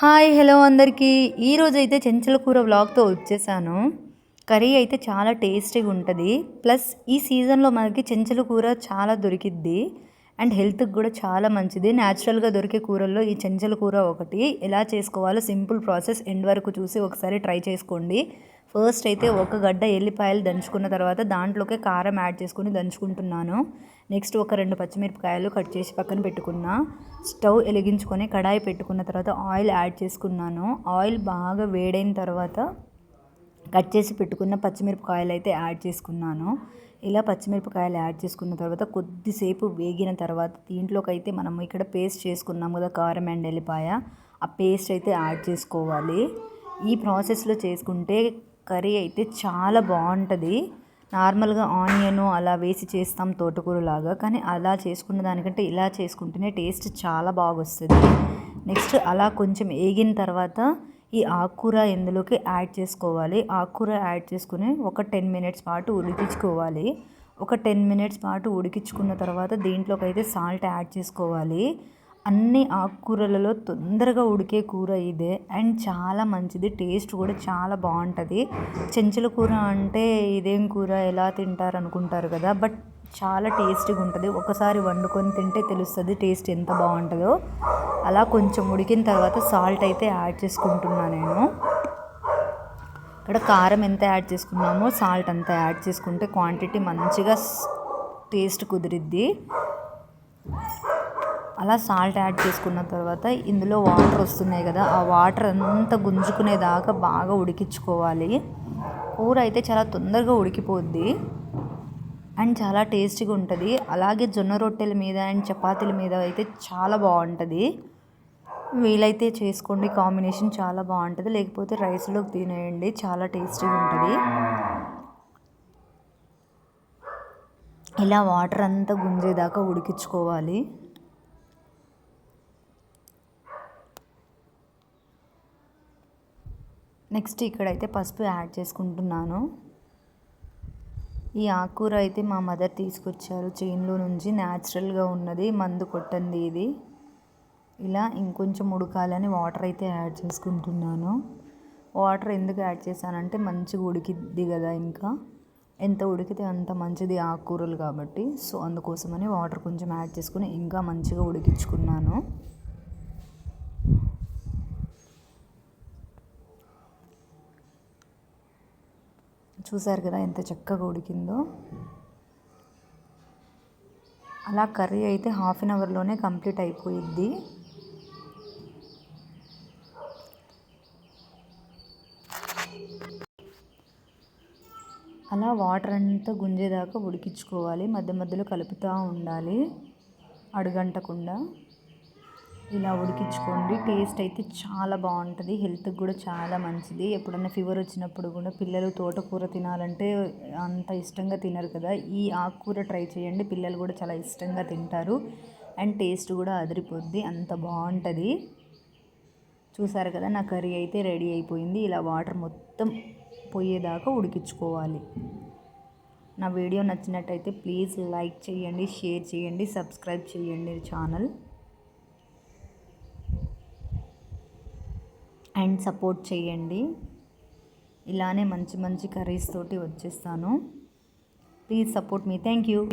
Hi hello అందరికీ. ఈరోజు అయితే చెంచల కూర వ్లాగ్తో వచ్చేసాను. కర్రీ అయితే చాలా టేస్టీగా ఉంటుంది ప్లస్ ఈ సీజన్లో మనకి చెంచల కూర చాలా దొరికిద్ది. అండ్ హెల్త్కి కూడా చాలా మంచిది. న్యాచురల్గా దొరికే కూరల్లో ఈ చెంచల కూర ఒకటి. ఎలా చేసుకోవాలో సింపుల్ ప్రాసెస్ ఎండ్ వరకు చూసి ఒకసారి ట్రై చేసుకోండి. ఫస్ట్ అయితే ఒక గడ్డ ఎల్లిపాయలు దంచుకున్న తర్వాత దాంట్లోకి కారం యాడ్ చేసుకుని దంచుకుంటున్నాను. నెక్స్ట్ ఒక రెండు పచ్చిమిరపకాయలు కట్ చేసి పక్కన పెట్టుకున్నా. స్టవ్ వెలిగించుకొని కడాయి పెట్టుకున్న తర్వాత ఆయిల్ యాడ్ చేసుకున్నాను. ఆయిల్ బాగా వేడైన తర్వాత కట్ చేసి పెట్టుకున్న పచ్చిమిరపకాయలు అయితే యాడ్ చేసుకున్నాను. ఇలా పచ్చిమిరపకాయలు యాడ్ చేసుకున్న తర్వాత కొద్దిసేపు వేగిన తర్వాత దీంట్లోకి అయితే మనం ఇక్కడ పేస్ట్ చేసుకున్నాం కదా కారం అండ్ ఎల్లిపాయ. ఆ పేస్ట్ అయితే యాడ్ చేసుకోవాలి. ఈ ప్రాసెస్లో చేసుకుంటే కర్రీ అయితే చాలా బాగుంటుంది. నార్మల్గా ఆనియన్ అలా వేసి చేస్తాం తోటకూరలాగా కానీ అలా చేసుకున్న దానికంటే ఇలా చేసుకుంటేనే టేస్ట్ చాలా బాగా వస్తుంది నెక్స్ట్ అలా కొంచెం వేగిన తర్వాత ఈ ఆకుకూర ఇందులోకి యాడ్ చేసుకోవాలి. ఆకుకూర యాడ్ చేసుకుని ఒక టెన్ మినిట్స్ పాటు ఉడికించుకోవాలి. ఒక టెన్ మినిట్స్ పాటు ఉడికించుకున్న తర్వాత దీంట్లోకి అయితే సాల్ట్ యాడ్ చేసుకోవాలి. అన్ని ఆకుకూరలలో తొందరగా ఉడికే కూర ఇదే. అండ్ చాలా మంచిది. టేస్ట్ కూడా చాలా బాగుంటుంది. చెంచుల కూర అంటే ఇదేం కూర? ఎలా తింటారు అనుకుంటారు కదా. బట్ చాలా టేస్టీగా ఉంటుంది. ఒకసారి వండుకొని తింటే తెలుస్తుంది టేస్ట్ ఎంత బాగుంటుందో. అలా కొంచెం ఉడికిన తర్వాత సాల్ట్ అయితే యాడ్ చేసుకుంటున్నా నేను. ఇక్కడ కారం ఎంత యాడ్ చేసుకున్నామో సాల్ట్ అంత యాడ్ చేసుకుంటే క్వాంటిటీ మంచిగా టేస్ట్ కుదిరిద్ది. అలా సాల్ట్ యాడ్ చేసుకున్న తర్వాత ఇందులో వాటర్ వస్తున్నాయి కదా ఆ వాటర్ అంతా గుంజుకునేదాకా బాగా ఉడికించుకోవాలి. కూర అయితే చాలా తొందరగా ఉడికిపోద్ది. అండ్ చాలా టేస్టీగా ఉంటుంది. అలాగే జొన్న రొట్టెల మీద అండ్ చపాతీల మీద అయితే చాలా బాగుంటుంది. వీలైతే చేసుకోండి. కాంబినేషన్ చాలా బాగుంటుంది. లేకపోతే రైస్లోకి తినేయండి. చాలా టేస్టీగా ఉంటుంది. ఇలా వాటర్ అంతా గుంజేదాకా ఉడికించుకోవాలి. నెక్స్ట్ ఇక్కడైతే పసుపు యాడ్ చేసుకుంటున్నాను. ఈ ఆకుకూర అయితే మా మదర్ తీసుకొచ్చారు. చేన్లో నుంచి న్యాచురల్గా ఉన్నది. మందు కొట్టండి ఇది. ఇలా ఇంకొంచెం ఉడకాలని వాటర్ అయితే యాడ్ చేసుకుంటున్నాను. వాటర్ ఎందుకు యాడ్ చేశానంటే మంచిగా ఉడికిద్ది కదా ఇంకా. ఎంత ఉడికితే అంత మంచిది ఆకుకూరలు కాబట్టి. సో అందుకోసమని వాటర్ కొంచెం యాడ్ చేసుకుని ఇంకా మంచిగా ఉడికించుకున్నాను. చూసారు కదా ఎంత చక్కగా ఉడికిందో. అలా కర్రీ అయితే హాఫ్ అన్ అవర్లోనే కంప్లీట్ అయిపోయిద్ది. అలా వాటర్ అంతా గుంజేదాకా ఉడికించుకోవాలి. మధ్య మధ్యలో కలుపుతూ ఉండాలి. అడుగంటకుండా. ఇలా ఉడికించుకోండి. టేస్ట్ అయితే చాలా బాగుంటుంది. హెల్త్కి కూడా చాలా మంచిది. ఎప్పుడన్నా ఫీవర్ వచ్చినప్పుడు కూడా పిల్లలు తోటకూర తినాలంటే అంత ఇష్టంగా తినరు కదా. ఈ ఆకుకూర ట్రై చేయండి. పిల్లలు కూడా చాలా ఇష్టంగా తింటారు. అండ్ టేస్ట్ కూడా అదిరిపోద్ది. అంత బాగుంటుంది. చూసారు కదా నా కర్రీ అయితే రెడీ అయిపోయింది. ఇలా వాటర్ మొత్తం పోయేదాకా ఉడికించుకోవాలి. నా వీడియో నచ్చినట్టయితే ప్లీజ్ లైక్ చేయండి షేర్ చేయండి సబ్స్క్రైబ్ చేయండి ఛానల్. అండ్ సపోర్ట్ చేయండి. ఇలానే మంచి మంచి కర్రీస్ తోటి వచ్చేస్తాను. Please support me. Thank you.